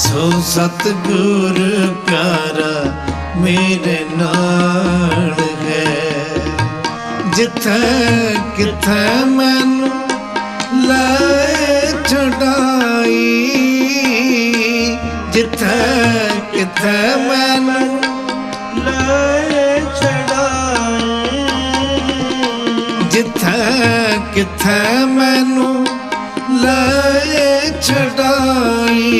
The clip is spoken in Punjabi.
ਸੋ ਸਤਗੁਰ ਪਿਆਰਾ ਮੇਰੇ ਨਾਲ ਹੈ। ਜਿੱਥੇ ਕਿਥੇ ਮੈਨੂੰ ਲੈ ਛਡਾਈ, ਜਿੱਥੇ ਕਿਥੇ ਮੈਨੂੰ ਲੈ ਛੜਾਏ ਜਿੱਥੇ ਕਿਥੇ ਮੈਨੂੰ ਲੈ ਛਡਾਈ।